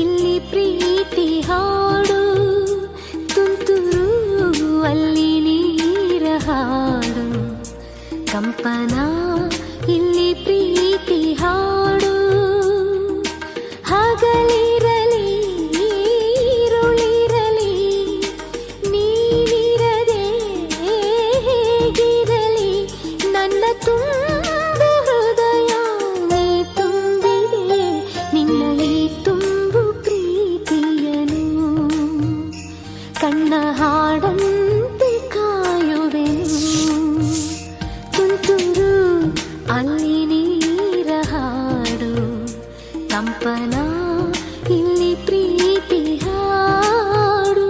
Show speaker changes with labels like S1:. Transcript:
S1: ಇಲ್ಲಿ ಪ್ರೀತಿ ಹಾಡು, ತುಂತುರು ಅಲ್ಲಿ ನೀರ ಹಾಡು. ಕಂಪನ, ಇಲ್ಲಿ ಪ್ರೀತಿ ಹಾಡು. ಹಗಲಿರಲಿ, ಈರುಳಿರಲಿ ನೀನಿರದೆ ಹೇಗಿರಲಿ, ನನ್ನ ಕಣ್ಣ ಹಾಡಂತೆ ಕಾಯುವೆನು ತುಂತುರು ಅಲ್ಲಿ ನೀರ ಹಾಡು ತಂಪನ ಇಲ್ಲಿ ಪ್ರೀತಿ ಹಾಡು